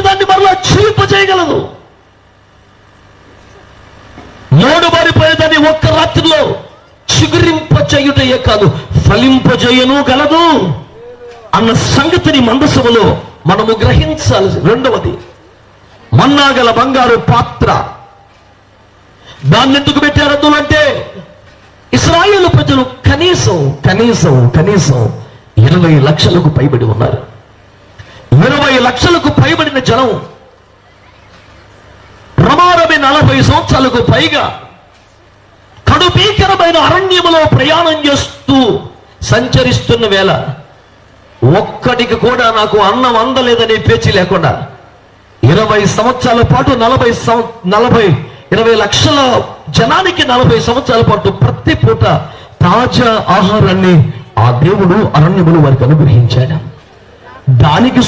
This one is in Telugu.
దాన్ని మరలా చేయగలదు. మూడు దాన్ని ఒక్క రాత్రిలో చిగురింపచేయుటయే కాదు ఫలింపజేయను గలదు అన్న సంగతిని మందసములో మనము గ్రహించాలి. రెండవది మన్నాగల బంగారు పాత్ర. దాన్ని ఎందుకు పెట్టారు అంటే ఇస్రాయేల్ ప్రజలు కనీసం కనీసం కనీసం ఇరవై లక్షలకు పైబడి ఉన్నారు. లక్షలకు పైబడిన జనం ప్రమాదమే నలభై సంవత్సరాలకు పైగా కడుపీకరమైన అరణ్యములో ప్రయాణం చేస్తూ సంచరిస్తున్న వేళ ఒక్కటికి కూడా నాకు అన్నం అందలేదనే పేచి లేకుండా ఇరవై సంవత్సరాల పాటు నలభై సం- నలభై ఇరవై లక్షల జనానికి నలభై సంవత్సరాల పాటు ప్రతి పూట తాజా ఆహారాన్ని ఆ దేవుడు అరణ్యములు వారికి అనుగ్రహించాడు. దానికి